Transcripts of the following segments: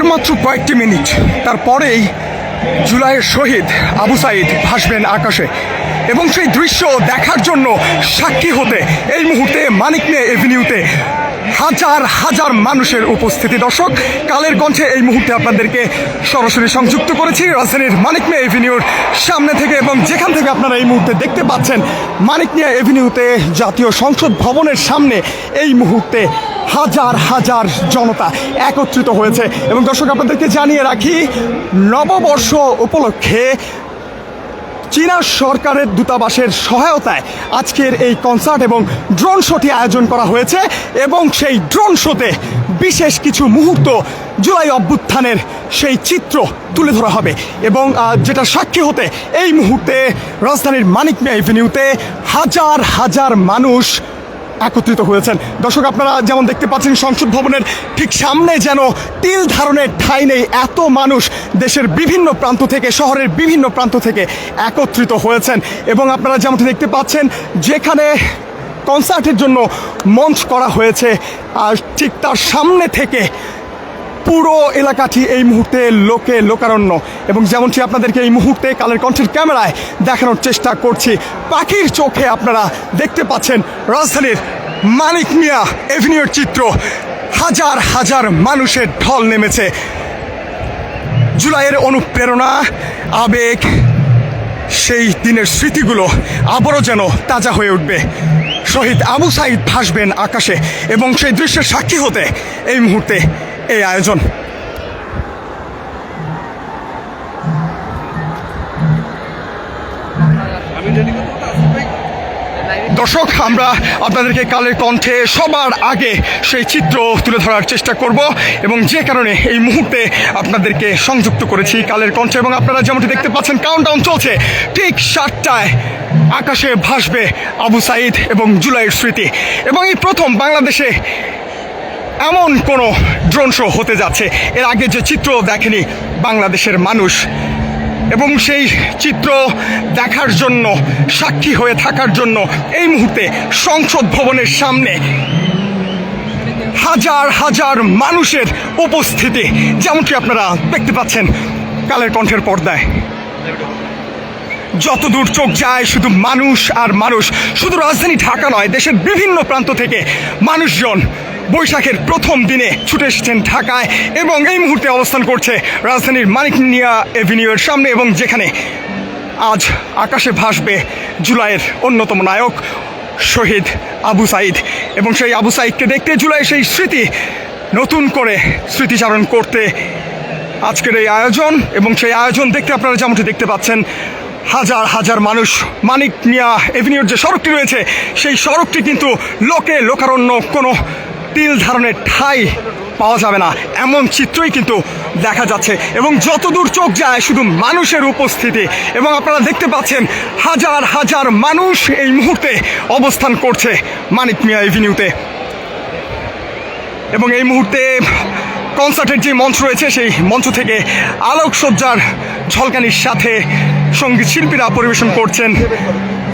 আর মাত্র কয়েকটি মিনিট। তারপরেই জুলাইয়ের শহীদ আবু সাইদ ভাসবেন আকাশে এবং সেই দৃশ্য দেখার জন্য সাক্ষী হতে এই মুহূর্তে মানিক মিয়া এভিনিউতে হাজার হাজার মানুষের উপস্থিতি। দর্শক, কালের কণ্ঠে এই মুহূর্তে আপনাদেরকে সরাসরি সংযুক্ত করেছি রাজধানীর মানিক মিয়া এভিনিউর সামনে থেকে এবং যেখান থেকে আপনারা এই মুহূর্তে দেখতে পাচ্ছেন মানিক মিয়া এভিনিউতে জাতীয় সংসদ ভবনের সামনে এই মুহূর্তে হাজার হাজার জনতা একত্রিত হয়েছে। এবং দর্শক, আপনাদেরকে জানিয়ে রাখি, নববর্ষ উপলক্ষে চীনা সরকারের দূতাবাসের সহায়তায় আজকের এই কনসার্ট এবং ড্রোন শোটি আয়োজন করা হয়েছে এবং সেই ড্রোন শোতে বিশেষ কিছু মুহূর্ত জুলাই অভ্যুত্থানের সেই চিত্র তুলে ধরা হবে। এবং যেটা সাক্ষী হতে এই মুহূর্তে রাজধানীর মানিক মিয়া এভিনিউতে হাজার হাজার মানুষ একত্রিত হয়েছেন। দর্শক, আপনারা যেমন দেখতে পাচ্ছেন, সংসদ ভবনের ঠিক সামনে যেন তিল ধারণের ঠাঁই নেই। এত মানুষ দেশের বিভিন্ন প্রান্ত থেকে, শহরের বিভিন্ন প্রান্ত থেকে একত্রিত হয়েছেন। এবং আপনারা যেমনটি দেখতে পাচ্ছেন, যেখানে কনসার্টের জন্য মঞ্চ করা হয়েছে, আর ঠিক তার সামনে থেকে পুরো এলাকাটি এই মুহূর্তে লোকে লোকারণ্য। এবং যেমনটি আপনাদেরকে এই মুহূর্তে কালের কণ্ঠের ক্যামেরায় দেখানোর চেষ্টা করছি, পাখির চোখে আপনারা দেখতে পাচ্ছেন, রাজধানীর মানিক মিয়া, এভিনিউর চিত্র। হাজার হাজার মানুষের ঢল নেমেছে। জুলাইয়ের অনুপ্রেরণা, আবেগ, সেই দিনের স্মৃতিগুলো আবারও যেন তাজা হয়ে উঠবে। শহীদ আবু সাইদ ভাসবেন আকাশে এবং সেই দৃশ্যের সাক্ষী হতে এই মুহূর্তে এই আয়োজন। দর্শক, আমরা আপনাদেরকে কালের কণ্ঠে সবার আগে সেই চিত্র তুলে ধরার চেষ্টা করব এবং যে কারণে এই মুহূর্তে আপনাদেরকে সংযুক্ত করেছি কালের কণ্ঠে এবং আপনারা যেমনটি দেখতে পাচ্ছেন কাউন্টডাউন চলছে। ঠিক সাতটায় আকাশে ভাসবে আবু সাইদ এবং জুলাইয়ের স্মৃতি। এবং এই প্রথম বাংলাদেশে এমন কোনো ড্রোন শো হতে যাচ্ছে। এর আগে যে চিত্র দেখেনি বাংলাদেশের মানুষ এবং সেই চিত্র দেখার জন্য, সাক্ষী হয়ে থাকার জন্য এই মুহূর্তে সংসদ ভবনের সামনে হাজার হাজার মানুষের উপস্থিতি, যেমনটি আপনারা দেখতে পাচ্ছেন কালের কণ্ঠের পর্দায়। যত দূর চোখ যায়, শুধু মানুষ আর মানুষ, শুধু রাজধানী ঢাকা নয়, দেশের বিভিন্ন প্রান্ত থেকে মানুষজন বৈশাখের প্রথম দিনে ছুটে এসেছেন ঢাকায় এবং এই মুহূর্তে অবস্থান করছে রাজধানীর মানিক মিয়া এভিনিউয়ের সামনে এবং যেখানে আজ আকাশে ভাসবে জুলাইয়ের অন্যতম নায়ক শহীদ আবু সাইদ। এবং সেই আবু সাইদকে দেখতে জুলাই সেই স্মৃতি নতুন করে স্মৃতিচারণ করতে আজকের এই আয়োজন এবং সেই আয়োজন দেখতে আপনারা যেমনটি দেখতে পাচ্ছেন, হাজার হাজার মানুষ মানিক মিয়া এভিনিউর যে সড়কটি রয়েছে, সেই সড়কটি কিন্তু লোকে লোকারণ্য কোনো তিল ধারণের ঠাই পাওয়া যাবে না। এমন চিত্রই কিন্তু দেখা যাচ্ছে এবং যতদূর চোখ যায় শুধু মানুষের উপস্থিতি এবং আপনারা দেখতে পাচ্ছেন হাজার হাজার মানুষ এই মুহূর্তে অবস্থান করছে মানিক মিয়া এভিনিউতে। এবং এই মুহূর্তে কনসার্টের যে মঞ্চ রয়েছে, সেই মঞ্চ থেকে আলোকসজ্জার ঝলকানির সাথে সংগীত শিল্পীরা পরিবেশন করছেন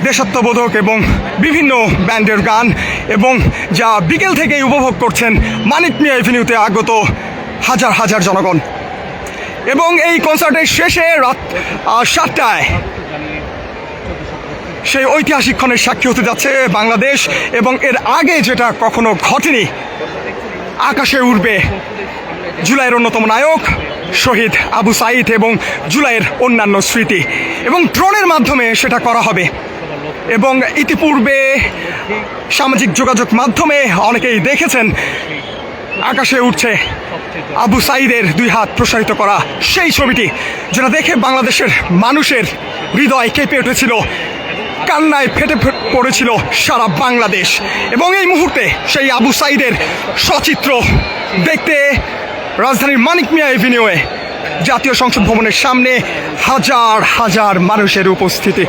দেশাত্মবোধক এবং বিভিন্ন ব্যান্ডের গান এবং যা বিকেল থেকেই উপভোগ করছেন মানিক মিয়া এভিনিউতে আগত হাজার হাজার জনগণ। এবং এই কনসার্টের শেষে রাত সাতটায় সেই ঐতিহাসিক ক্ষণের সাক্ষী হতে যাচ্ছে বাংলাদেশ এবং এর আগে যেটা কখনো ঘটেনি, আকাশে উঠবে জুলাইয়ের অন্যতম নায়ক শহীদ আবু সাইদ এবং জুলাইয়ের অন্যান্য স্মৃতি। এবং ড্রোনের মাধ্যমে সেটা করা হবে। এবং ইতিপূর্বে সামাজিক যোগাযোগ মাধ্যমে অনেকেই দেখেছেন, আকাশে উঠছে আবু সাইদের দুই হাত প্রসারিত করা সেই ছবিটি, যেটা দেখে বাংলাদেশের মানুষের হৃদয় কেঁপে উঠেছিল, কান্নায় ফেটে পড়েছিল সারা বাংলাদেশ। এবং এই মুহূর্তে সেই আবু সাইদের সচিত্র দেখতে রাজধানীর মানিক মিয়া এভিনিউয়ে, জাতীয় সংসদ ভবনের সামনে হাজার হাজার মানুষের উপস্থিতি।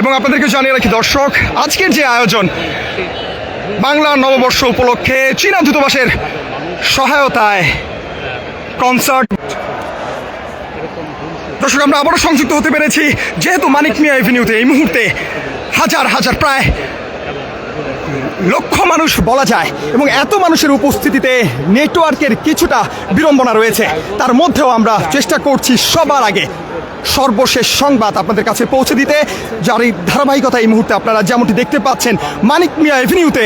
এবং আপনাদেরকে জানিয়ে রাখি, দর্শক, আজকের যে আয়োজন, বাংলা নববর্ষ উপলক্ষে চীনা দূতাবাসের সহায়তায় কনসার্ট দর্শক, আমরা আবারও সংযুক্ত হতে পেরেছি, যেহেতু মানিক মিয়া এভিনিউতে এই মুহূর্তে হাজার হাজার, প্রায় লক্ষ মানুষ বলা যায় এবং এত মানুষের উপস্থিতিতে নেটওয়ার্কের কিছুটা বিড়ম্বনা রয়েছে। তার মধ্যেও আমরা চেষ্টা করছি সবার আগে সর্বশেষ সংবাদ আপনাদের কাছে পৌঁছে দিতে। যার এই ধারাবাহিকতা এই মুহূর্তে আপনারা যেমনটি দেখতে পাচ্ছেন, মানিক মিয়া এভিনিউতে